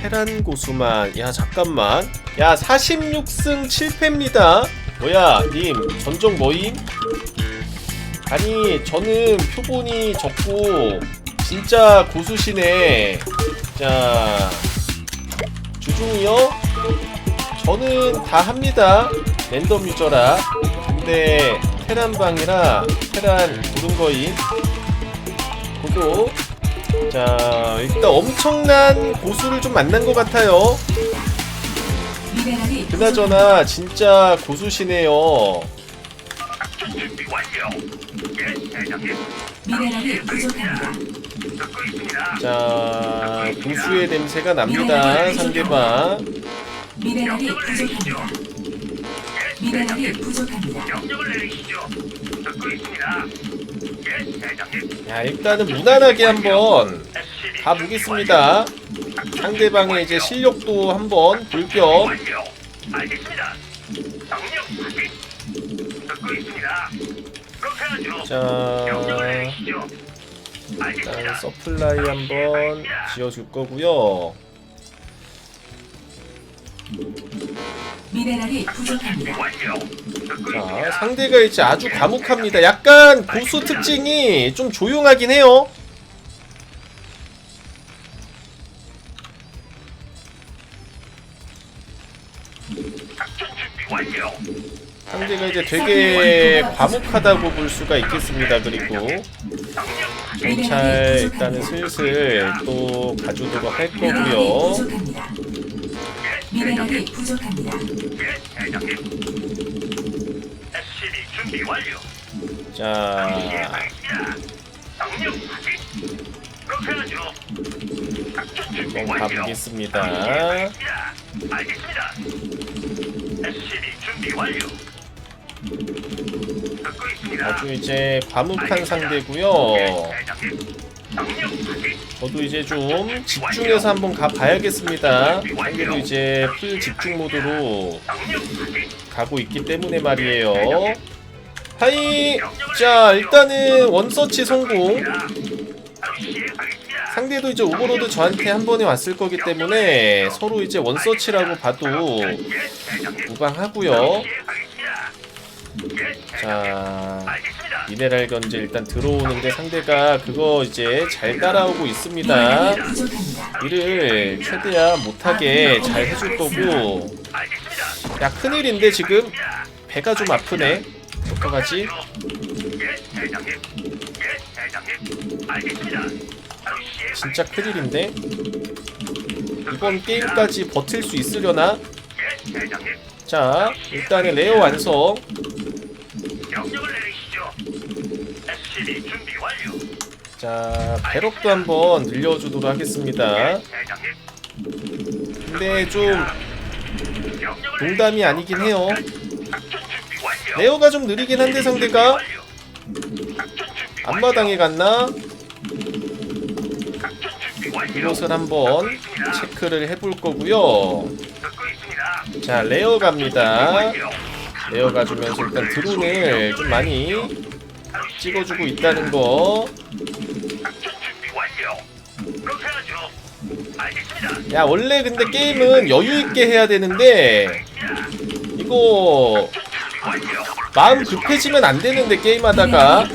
테란 고수만. 야 잠깐만. 야 46승 7패입니다. 뭐야 님? 전적 뭐임? 아니 저는 표본이 적고 진짜 고수시네. 자 주중이요? 저는 다 합니다. 랜덤 유저라. 근데 테란방이라 테란 부른 거임. 고소 자 일단 엄청난 고수를 좀 만난 것 같아요 그나저나 진짜 고수시네요. 자 고수의 냄새가 납니다 상대방 미네랄이 부족합니다. 야 일단은 무난하게 한번 가보겠습니다 상대방의 이제 실력도 한번 볼겸 자. 일단. 서플라이 한번 지어줄 거고요 미네랄이 부족합니다. 완료. 듣고 자 있습니다. 상대가 이제 아주 과묵합니다 약간 고수 특징이 좀 조용하긴 해요 작전 준비 완료. 상대가 이제 되게 과묵하다고 볼 수가 있겠습니다 그리고. 정찰 일단은 슬슬 또 가져오도록 할 미네랄이 거고요 부족합니다. 미네랄이 부족합니다. 예, 대장님. SCV 준비 완료. 자 한번 완료. 듣고 있습니다. 아주 이제 과묵한 상대고요 예, 대장님. 저도 이제 좀 집중해서 한번 가봐야겠습니다 상대도 이제 풀 집중 모드로. 가고 있기 때문에 말이에요 하이 자 일단은 원서치 성공. 상대도 이제 오버로드 저한테 한 번에 왔을 거기 때문에 서로 이제 원서치라고 봐도. 무방하고요 자. 미네랄 견제 일단 들어오는데 상대가 그거 이제 잘 따라오고 있습니다. 이를 최대한 못하게 잘 해줄 거고. 야 큰일인데 지금 배가 좀 아프네 어떡하지? 진짜 큰일인데 이번 게임까지 버틸 수 있으려나? 자 일단은 레어 완성 준비 완료. 자 배럭도 한번 늘려주도록 하겠습니다 예, 대장님. 근데 좀 명령을 농담이 아니긴 해요 작전 준비 완료. 레어가 좀 느리긴 한데 상대가 완료. 작전 준비 완료. 앞마당에 갔나? 작전 준비 완료. 이것을 한번 체크를 해볼 거고요 듣고 있습니다. 자 레어 갑니다 완료. 레어 가주면서 일단 드론을 좀 많이 찍어주고 있다는 거. 야 원래 근데 게임은 여유 있게 해야 되는데 이거. 마음 급해지면 안 되는데 게임하다가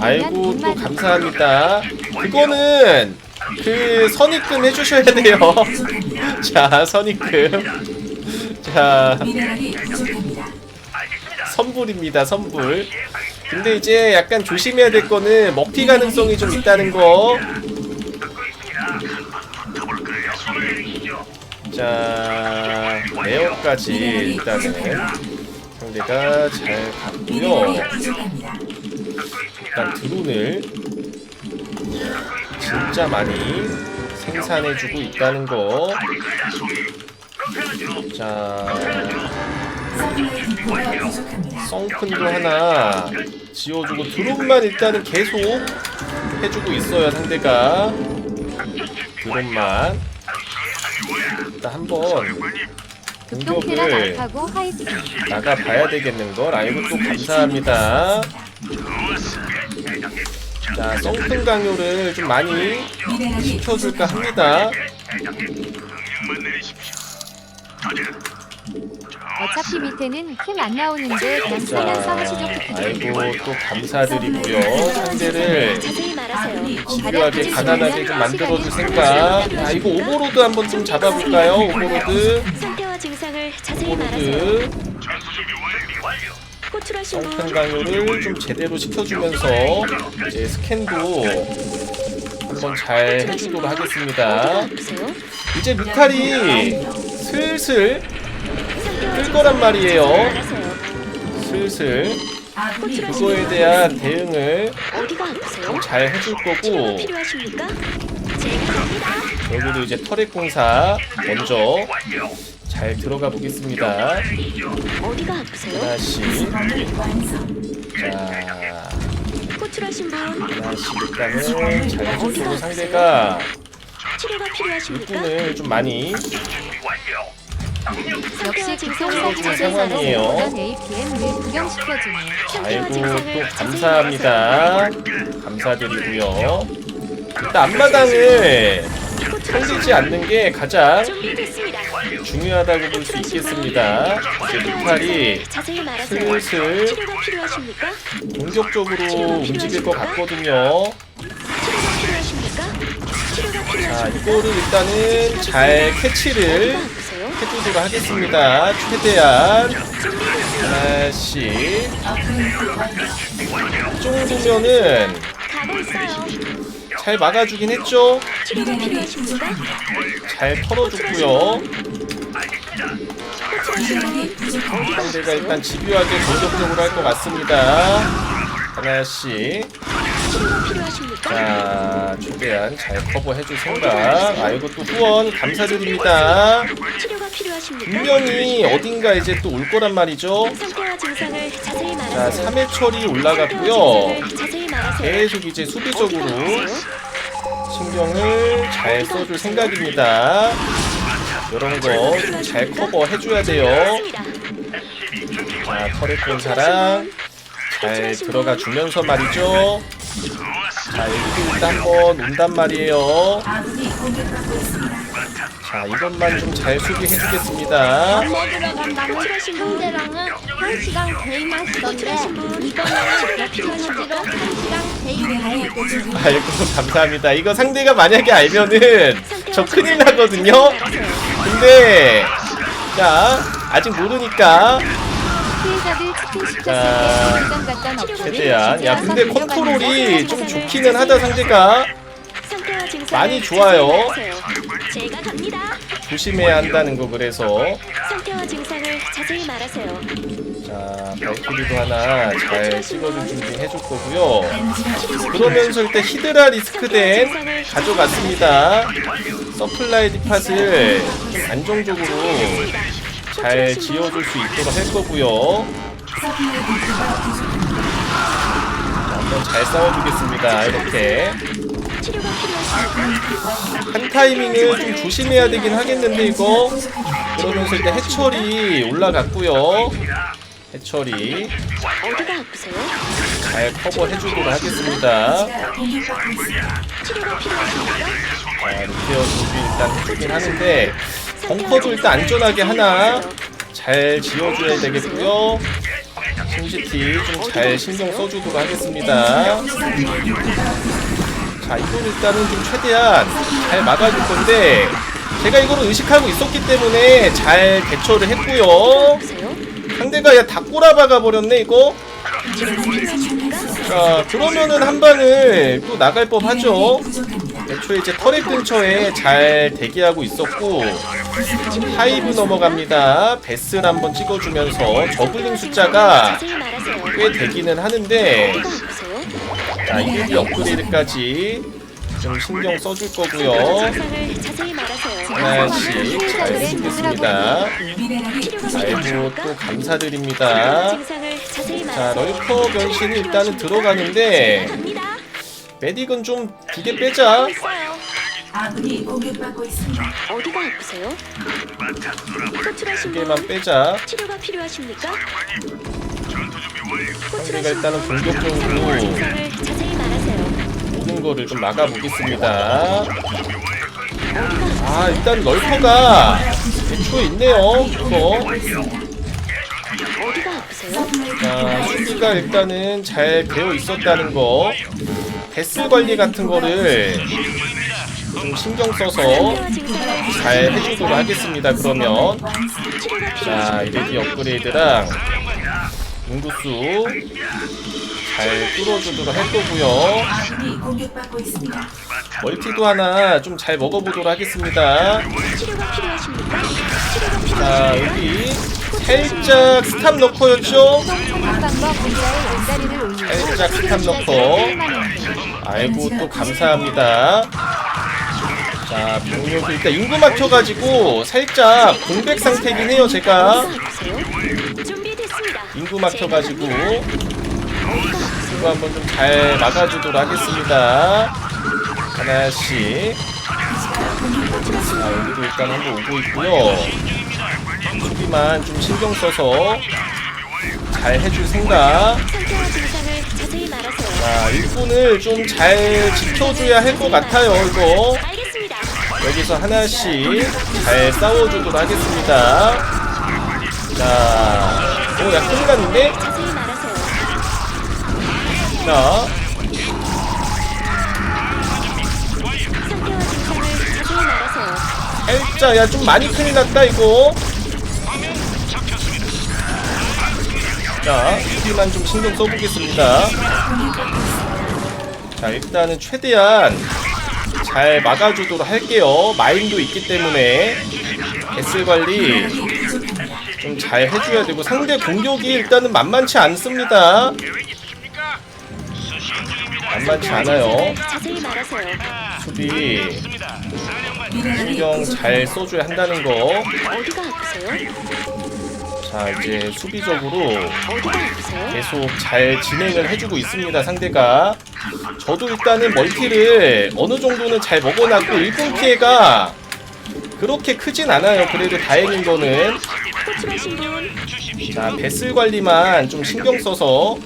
아이고 또 감사합니다. 그거는 그 선입금 해주셔야 돼요. 자 선입금. 자. 선불입니다 선불. 근데 이제 약간 조심해야 될 거는 먹튀 가능성이 좀 있다는 거. 자 레어까지 일단은 상대가 잘 갔고요. 일단. 드론을 진짜 많이 생산해주고 있다는 거. 자. 썬큰도 하나 지어주고 드론만 일단은 계속 해주고 있어요 상대가 드론만 일단 한번 공격을 낙하고 하이트 나가 봐야 되겠는 걸 아이고 또 감사합니다. 자 썬큰 강요를 좀 많이 시켜줄까 합니다. 어차피 밑에는 캠안 나오는데 그냥 자 살면서 하시죠 아이고 또 감사드리고요. 상대를 자세히 말하세요. 집요하게 가난하게 좀 만들어줄 생각. 아 이거 오버로드 한번 좀 잡아볼까요? 오버로드. 상태와 증상을 자세히 말하세요. 오버로드. 호출하신 분 강요를 좀 제대로 시켜주면서 이제 스캔도 한번 잘 해주도록 하겠습니다 이제 뮤칼이 슬슬 뜰 거란 말이에요 슬슬 아군이 그거에 대한 대응을 어디가 아프세요? 잘 해줄 거고 필요하십니까? 제가 여기도 이제 터렛 공사 먼저. 잘 들어가 보겠습니다 어디가 아프세요? 완성. 자 호출하신 분 하나씩 일단은 잘 해주고 상대가 치료가 필요하십니까? 일꾼을 좀 많이. 역시 기성사 상황이에요. APM을 구경시켜주네요 아이고 또 감사합니다 감사드리고요 일단 앞마당을 털리지 않는 게 가장 중요하다고 볼 수 있겠습니다. 뮤칼이 자세히 말하세요. 슬슬 치료가 필요하십니까? 공격적으로 움직일 것 같거든요. 치료가 필요하십니까? 치료가 자 필요하십니까? 이거를 일단은 잘 캐치를 어디가 아프세요? 해주도록 하겠습니다. 최대한 하나씩. 이 정도면은 가고 있어요. 잘 막아주긴 했죠? 치료가 필요하십니까? 잘 털어줬고요 상대가 일단 집요하게 공격적으로 할 것 같습니다 하나씩? 자 최대한 잘 커버해줄 생각 아이고 또 후원 감사드립니다? 분명히 어딘가 이제 또 올 거란 말이죠 자 말하세요 3회 처리 올라갔고요 계속 이제 수비적으로? 신경을 잘 써줄 생각입니다 이런 거좀잘 커버 해줘야 돼요. 자 터렛 본사랑 잘 들어가 주면서 말이죠 자 여기도 일단 한번 온단 말이에요. 자 이것만 좀 잘 수비해주겠습니다 먹으러 간다면 상대랑은 1시간 대이만 쓰던데 이거는 필요하시로 1시간 대이 미네랄이 부족합니다. 아이고 감사합니다 이거 상대가 만약에 알면은 저 큰일 나거든요 근데 자 아직 모르니까 피해자들 치킨 자, 시켰을 때 공장 갔던 업체를 최대한 야 근데 컨트롤이 좀 좋기는 하다 상대가 많이 좋아요. 제가 갑니다. 조심해야 한다는 거 그래서. 상태와 증상을 자세히 말하세요. 자 발키리도 하나 잘 찍어줄 준비 해줄 거고요. 엔지가 그러면서 일단 히드라 리스크된 가져갔습니다. 서플라이 디팟을 좀 안정적으로 잘 지어줄 수 있도록 할 거고요. 한번 잘 싸워주겠습니다 이렇게 치료가 필요하십니까? 한 타이밍을 좀 조심해야 되긴 하겠는데 이거 그러면서 일단 해철이 올라갔고요 해철이 어디가 아프세요? 잘 커버해주도록 하겠습니다. 치료가 필요하십니까? 자 리페어 준비 일단 해주긴 하는데 벙커도 일단 안전하게 하나 잘 지어줘야 되겠고요 심시티 좀 잘 신경 써주도록 하겠습니다 자 이걸 일단은 좀 최대한 잘 막아줄 건데 제가 이거를 의식하고 있었기 때문에 잘 대처를 했고요? 상대가 야다 꼬라박아 버렸네 이거 자 그러면은 한 방을 또 나갈 법 하죠 부족합니다. 애초에 이제 터렛 근처에 잘 대기하고 있었고 하이브 넘어갑니다 베스를 한번 찍어주면서 저글링 숫자가. 꽤 되기는 하는데? 자 이유비 업그레이드까지 좀 신경 써줄 거고요. 하나씩 잘 쓰겠습니다 아이고? 또 감사드립니다 자. 럴커 변신이 일단은 들어가는데. 메딕은 좀 두 개 빼자. 아군이 공격받고 있습니다. 어디가 아프세요? 두 개만 분 빼자 치료가 필요하십니까? 상대가 일단은 공격적으로 증상을 자세히 말하세요. 오는 거를 좀 막아보겠습니다. 아 일단 널퍼가 애초에 있네요. 어디가 아프세요? 자 수비가 일단은 잘 되어 있었다는 거. 배스 관리 같은 거를 좀 신경 써서 잘 해주도록 하겠습니다. 그러면 치료가 자 이레디 업그레이드랑 인구수 잘 뚫어주도록 할 거고요. 아군이 공격받고 있습니다. 멀티도 하나 좀 잘 먹어보도록 하겠습니다. 치료가 필요하십니까? 치료가 자 여기 살짝 스탑 넣고였죠? 방법 올리고 살짝 스탑 넣고 아이고 또 감사합니다. 자 병력이 일단 인구 막혀가지고 살짝 공백 상태긴 해요 제가 인구 막혀가지고 이거 한번 좀 잘 막아주도록 하겠습니다. 하나씩. 자, 여기도 일단 한번 오고 있고요. 수비만 좀 신경 써서 잘 해줄 생각. 자, 일꾼을 좀 잘 지켜줘야 할 것 같아요, 이거. 여기서 하나씩 잘 싸워주도록 하겠습니다. 자, 오, 야, 큰일 났는데? 자. 살짝, 야, 좀 많이 큰일 났다, 이거. 자, 수비만 좀 신경 써보겠습니다. 자, 일단은 최대한 잘 막아주도록 할게요. 마인도 있기 때문에 개슬 관리 좀 잘 해줘야 되고 상대 공격이 일단은 만만치 않습니다. 계획 있으십니까? 수신 중입니다. 만만치 않아요. 자세히 말하세요. 수비 있습니다. 사령관 신경 잘 써줘야 한다는 거. 어디가 아프세요? 자, 이제 수비적으로 어디가 아프세요? 계속 잘 진행을 해주고 있습니다 상대가 저도 일단은 멀티를 어느 정도는 잘 먹어놨고 일분 피해가 그렇게 크진 않아요 그래도 다행인 거는 호출하신 분 자 배슬 관리만 좀 신경 써서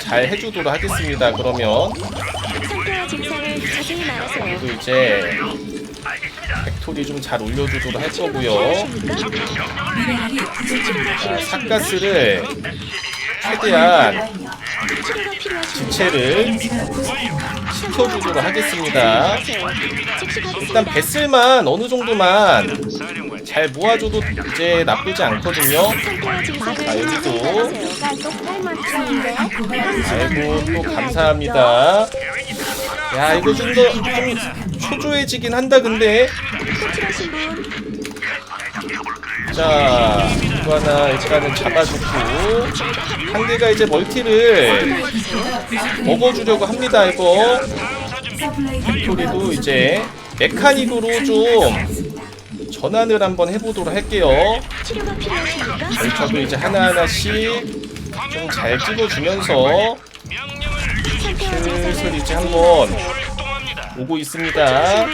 잘 해주도록 하겠습니다 그러면 상태와 증상을 자세히 말하세요. 그리고 이제 팩토리 좀 잘 올려주도록 할 거고요 필요하십니까? 미네랄이 부족합니다. 자 삭가스를 최대한 부족합니다. 시켜주도록 하겠습니다 일단. 배슬만 어느 정도만 잘 모아줘도 이제 나쁘지 않거든요. 자, 여기도. 아이고 또 감사합니다. 야 이거 좀 더 좀 초조해지긴 한다 근데 자 이거 하나 일단은 잡아주고 상대가 이제 멀티를. 먹어주려고 합니다 이거 팩토리도 이제 메카닉으로 좀 전환을 한번 해보도록 할게요. 저도 이제 하나하나씩 좀 잘 찍어주면서 슬슬 이제 한번. 오고 있습니다.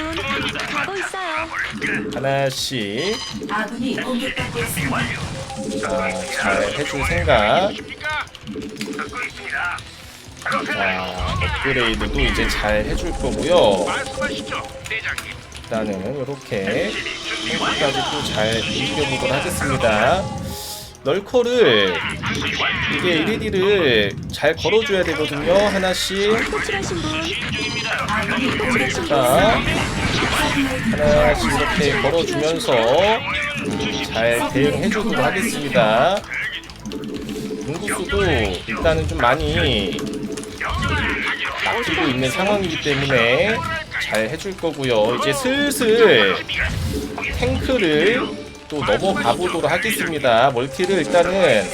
하나씩 아군이 공격받고 있습니다. 자, 잘 해줄 생각. 자, 업그레이드도 이제 잘 해줄 거고요. 일단은 이렇게 탱크까지 또잘 이겨보도록 하겠습니다. 널커를 이게 이리디를 잘 걸어줘야 되거든요. 하나씩. 호출하신 분 아군이 공격받고 자, 하나씩 이렇게 걸어주면서 잘 대응해주도록 하겠습니다. 인구수도 일단은 좀 많이 막히고 있는 상황이기 때문에 잘 해줄 거고요. 이제 슬슬 탱크를 또 넘어가 보도록 하겠습니다. 멀티를 일단은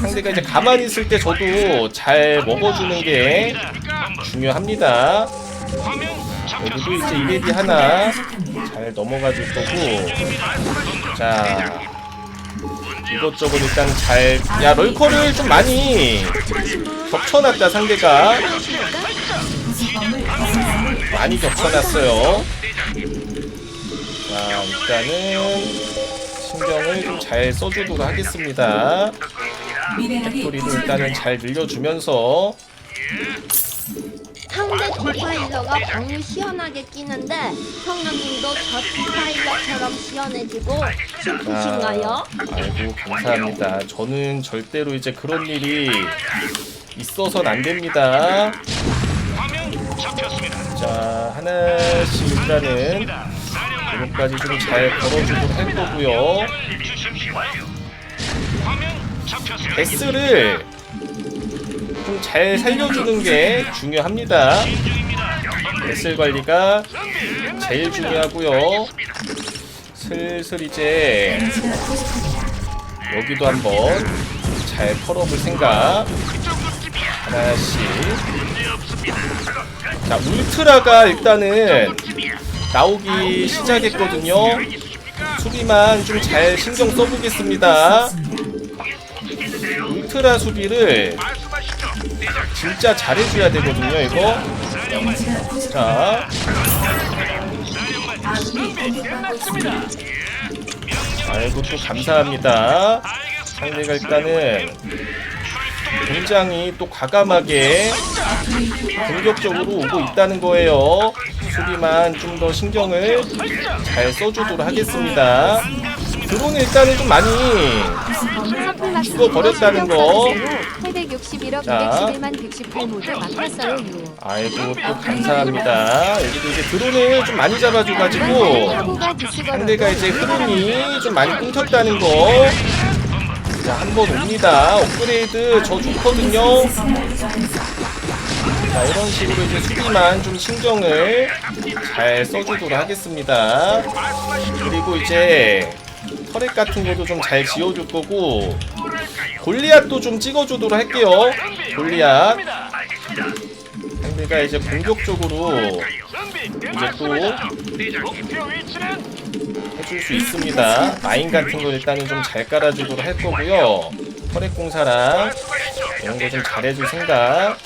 상대가 이제 가만히 있을 때 저도 잘 먹어주는 게 중요합니다. 여기도 이제 이레디 하나 잘 넘어가 줄 거고. 자 이것저것 일단 잘 야 럴커를 좀 많이 겹쳐놨다 상대가. 많이 겹쳐놨어요. 자 일단은 신경을 좀 잘 써주도록 하겠습니다. 부족합니다. 일단은 잘 늘려주면서 상대 디파일러가 방이 시원하게 끼는데 성남님도 저 디파일러처럼 시원해지고 싶으신가요? 아, 아이고 감사합니다. 저는 절대로 이제 그런 일이 있어선 안 됩니다. 화면 잡혔습니다. 자 하나씩 일단은 이것까지 좀 잘 걸어주도록 할 거고요. S를 좀 잘 살려주는 게 중요합니다. S 관리가 제일 중요하고요. 슬슬 이제. 여기도 한번 잘 털어볼 생각 하나씩 자 울트라가 일단은 나오기 시작했거든요 수비만 좀 잘 신경 써보겠습니다 울트라 수비를 진짜 잘해줘야 되거든요 이거. 자. 아이고 또 감사합니다 상대가 일단은 굉장히 또 과감하게 공격적으로 오고 있다는 거예요. 수비만 좀 더 신경을 잘 써주도록 하겠습니다. 드론 일단은 좀 많이 죽어버렸다는 거. 861억 자. 211만 118 모두 막혔어요 유. 아이고 또 감사합니다. 여기도 이제 드론을 좀 많이 잡아줘가지고 상대가 이제 흐름이 좀 많이 끊겼다는 거. 자, 한 번 옵니다. 업그레이드 저 좋거든요. 자, 이런 식으로 이제 수비만 좀 신경을 잘 써주도록 하겠습니다. 그리고 이제 터렛 같은 것도 좀 잘 지어줄 거고, 골리앗도 좀 찍어주도록 할게요. 골리앗. 상대가 이제 공격적으로 이제 또 해줄 수 있습니다. 마인 같은 거 일단은 좀 잘 깔아주도록 할 거고요. 터렛 공사랑 이런 거 좀 잘해줄 생각.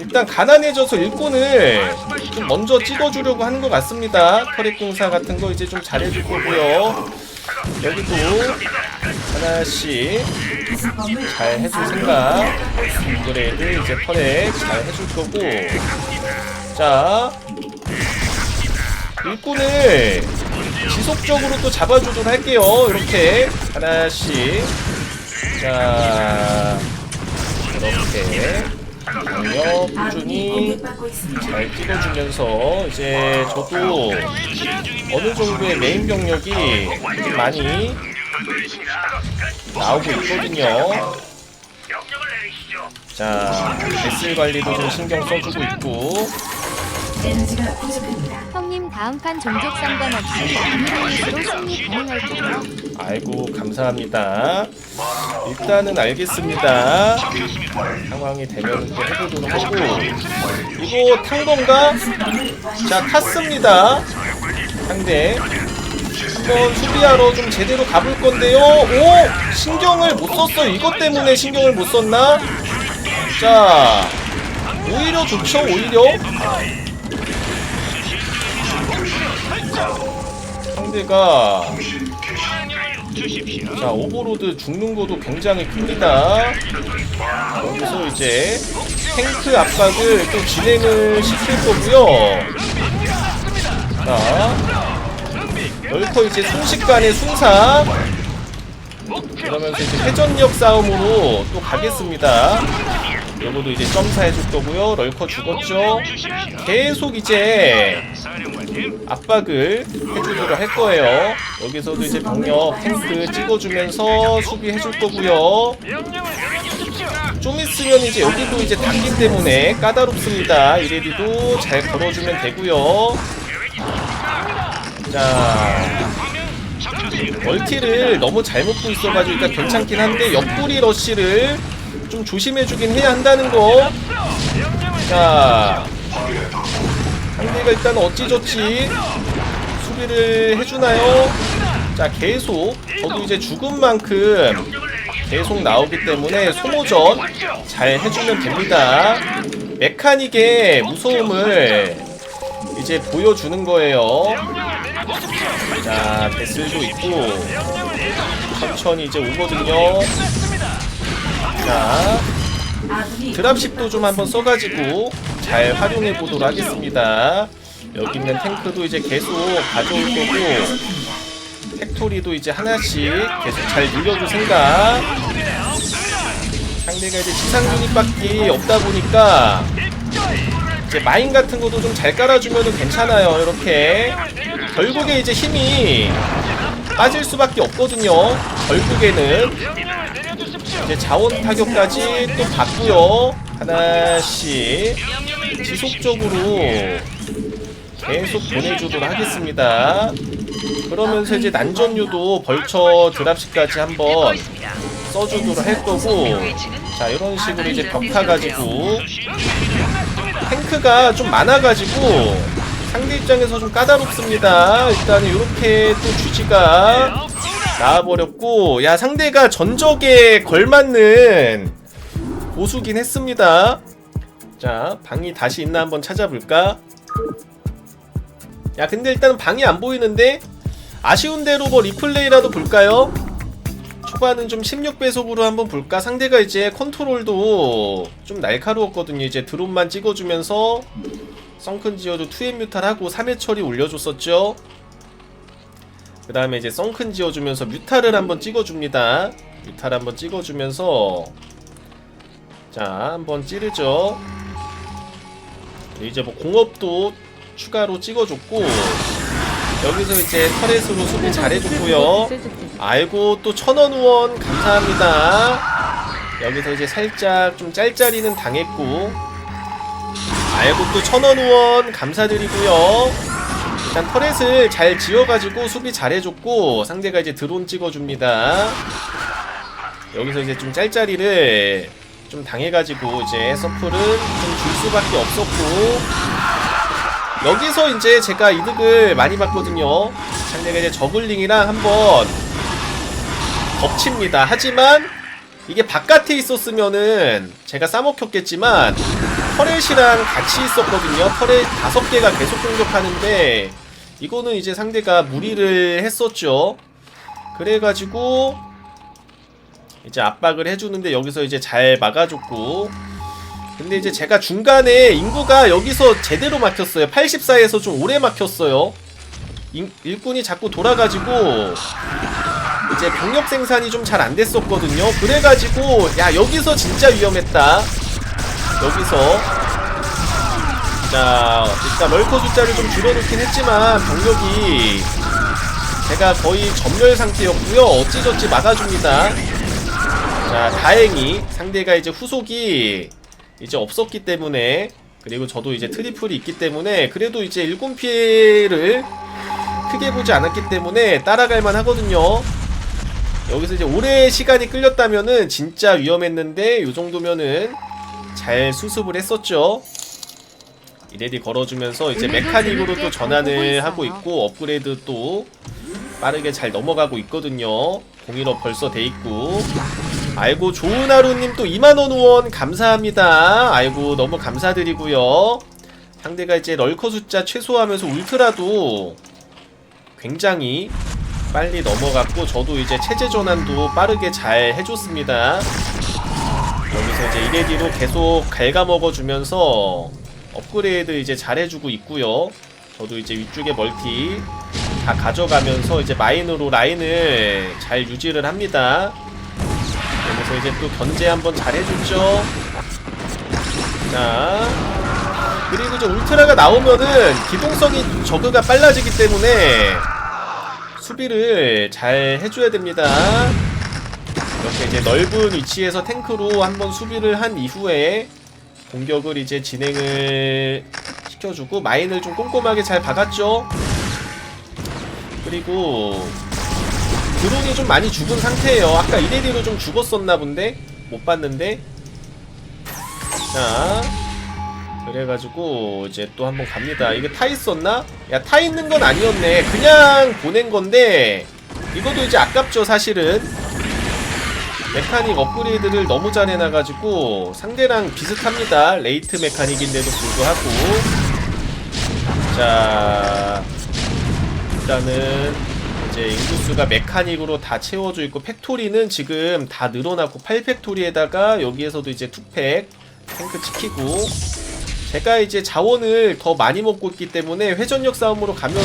일단 가난해져서 일꾼을 좀 먼저 찍어주려고 하는 것 같습니다. 터렛 공사 같은 거 이제 좀 잘해줄 거고요. 여기도 하나씩 잘 해줄 생각. 업그레이드 이제 터렛 잘 해줄 거고. 자, 일꾼을 지속적으로 또 잡아주도록 할게요. 이렇게 하나씩. 자, 이렇게 병력 꾸준히. 잘 찍어주면서 이제 저도 어느 정도의 메인 병력이 좀 많이 나오고 있거든요. 자, 배슬 관리도 좀 신경 써주고 있고. 에너지가 부족합니다. 형님 다음 판 종족 상관없이 이미리스로 승리 가능할까요? 아이고 감사합니다. 일단은 알겠습니다. 상황이 되면 또 해보도록 하고 이거 탄 건가? 자 탔습니다. 상대 한번 수비하러 좀 제대로 가볼 건데요. 오 신경을 못 썼어. 이것 때문에 신경을 못 썼나? 자 오히려 좋죠. 오히려 상대가. 자 오버로드 죽는 것도 굉장히 큽니다. 여기서 이제 탱크 압박을 또 진행을 시킬 거고요. 자 럴커 이제 순식간에 순사. 그러면서 이제 회전력 싸움으로 또 가겠습니다 요거도 이제 점사 해줄 거고요 럴커 죽었죠 계속 이제 압박을 해주도록 할 거예요. 여기서도 이제 병력 탱크 찍어주면서 수비해 줄 거고요. 명령을 내리십시오. 좀 있으면 이제 여기도 이제 닿기 때문에 까다롭습니다. 이레디도 잘 걸어주면 되고요. 자, 멀티를 너무 잘 먹고 있어가지고 일단 괜찮긴 한데 옆구리 러쉬를 좀 조심해주긴 해야 한다는 거. 자, 상대가 일단 어찌저찌 수비를 해주나요? 자, 계속 저도 이제 죽은 만큼 계속 나오기 때문에 소모전 잘 해주면 됩니다. 메카닉의 무서움을 이제 보여주는 거예요. 자, 베슬도 있고 천천히 이제 오거든요. 자 드랍십도 좀 한번 써가지고 잘 활용해 보도록 하겠습니다. 여기 있는 탱크도 이제 계속 가져올 거고 팩토리도 이제 하나씩 계속 잘 늘려줄 생각. 상대가 이제 지상 유닛밖에 없다 보니까 이제 마인 같은 것도 좀 잘 깔아주면 괜찮아요. 이렇게 결국에 이제 힘이 빠질 수밖에 없거든요. 결국에는 이제 자원 타격까지 또 받고요. 하나씩 지속적으로 계속 보내주도록 하겠습니다. 그러면서 이제 난전류도 벌처 드랍식까지 한번 써주도록 할 거고 자 이런 식으로 이제 벽 타 가지고 탱크가 좀 많아가지고 상대 입장에서 좀 까다롭습니다. 일단 이렇게 또 주지가 나와버렸고 야 상대가 전적에 걸맞는 보수긴 했습니다. 자 방이 다시 있나 한번 찾아볼까? 야 근데 일단 방이 안 보이는데 아쉬운 대로 뭐 리플레이라도 볼까요? 초반은 좀 16배속으로 한번 볼까? 상대가 이제 컨트롤도 좀 날카로웠거든요. 이제 드론만 찍어주면서 썬큰 지어도 2엠 뮤탈하고 3회 처리 올려줬었죠. 그 다음에 이제 썬큰 지어주면서 뮤탈을 한번 찍어줍니다. 뮤탈 한번 찍어주면서 자 한번 찌르죠. 이제 뭐 공업도 추가로 찍어줬고 여기서 이제 터렛으로 수비 잘해줬고요. 아이고 또 천원 후원 감사합니다. 여기서 이제 살짝 좀 짤짤이는 당했고 또 천원 후원 감사드리고요. 일단 터렛을 잘 지어가지고 수비 잘해줬고 상대가 이제 드론 찍어줍니다. 여기서 이제 좀 짤짤이를 좀 당해가지고 이제 서플은 좀 줄 수밖에 없었고 여기서 이제 제가 이득을 많이 봤거든요. 상대가 이제 저글링이랑 한번 덮칩니다. 하지만 이게 바깥에 있었으면은 제가 싸먹혔겠지만 터렛이랑 같이 있었거든요. 터렛 다섯 개가 계속 공격하는데 이거는 이제 상대가 무리를 했었죠. 그래가지고 이제 압박을 해주는데 여기서 이제 잘 막아줬고 근데 이제 제가 중간에 인구가 여기서 제대로 막혔어요. 84에서 좀 오래 막혔어요. 인- 일꾼이 자꾸 돌아가지고 이제 병력 생산이 좀 잘 안 됐었거든요. 그래가지고 야 여기서 진짜 위험했다. 여기서 자 일단 럴커 숫자를 좀 줄여놓긴 했지만 병력이 제가 거의 전멸 상태였고요. 어찌저찌 막아줍니다. 자 다행히 상대가 이제 후속이 이제 없었기 때문에 그리고 저도 이제 트리플이 있기 때문에 그래도 이제 일꾼 피해를 크게 보지 않았기 때문에 따라갈만 하거든요. 여기서 이제 오래 시간이 끌렸다면은 진짜 위험했는데 요 정도면은 잘 수습을 했었죠. 이레디 걸어주면서 이제 메카닉으로 또 전환을 하고 있고 업그레이드 또 빠르게 잘 넘어가고 있거든요. 공일업 벌써 돼 있고. 아이고 좋은 하루님 또 2만원 후원 감사합니다. 아이고 너무 감사드리고요. 상대가 이제 럴커 숫자 최소화하면서 울트라도 굉장히 빨리 넘어갔고 저도 이제 체제 전환도 빠르게 잘 해줬습니다. 여기서 이제 이레디로 계속 갉아먹어 주면서 업그레이드 이제 잘 해주고 있고요. 저도 이제 위쪽에 멀티 다 가져가면서 이제 마인으로 라인을 잘 유지를 합니다. 여기서 이제 또 견제 한번 잘 해줬죠. 자. 그리고 이제 울트라가 나오면은 기동성이 저그가 빨라지기 때문에 수비를 잘 해줘야 됩니다. 이렇게 이제 넓은 위치에서 탱크로 한번 수비를 한 이후에 공격을 이제 진행을 시켜주고 마인을 좀 꼼꼼하게 잘 박았죠. 그리고 드론이 좀 많이 죽은 상태예요. 아까 이레디로 좀 죽었었나 본데 못 봤는데. 자, 그래가지고 이제 또 한번 갑니다. 이게 타 있었나? 야 타 있는 건 아니었네. 그냥 보낸 건데 이것도 이제 아깝죠 사실은. 메카닉 업그레이드를 너무 잘 해놔가지고 상대랑 비슷합니다. 레이트 메카닉인데도 불구하고 자 일단은 이제 인구수가 메카닉으로 다 채워져 있고 팩토리는 지금 다 늘어났고 8팩토리에다가 여기에서도 이제 투팩 탱크 지키고 제가 이제 자원을 더 많이 먹고 있기 때문에 회전력 싸움으로 가면은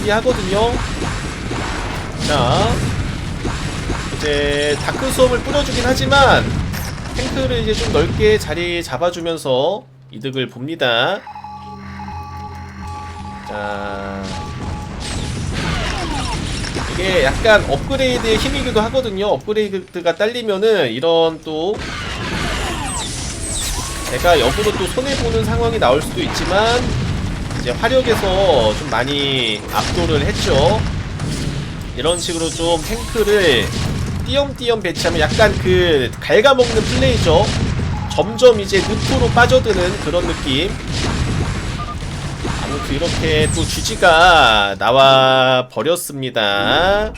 유리하거든요. 자, 이제 다크 수업을 뿌려주긴 하지만 탱크를 이제 좀 넓게 자리 잡아주면서 이득을 봅니다. 자, 이게 약간 업그레이드의 힘이기도 하거든요. 업그레이드가 딸리면은 이런 또 제가 역으로 또 손해보는 상황이 나올 수도 있지만 이제 화력에서 좀 많이 압도를 했죠. 이런 식으로 좀 탱크를 띄엄띄엄 배치하면 약간 그 갉아먹는 플레이죠. 점점 이제 늪으로 빠져드는 그런 느낌. 아무튼 이렇게 또 GG가 나와 버렸습니다.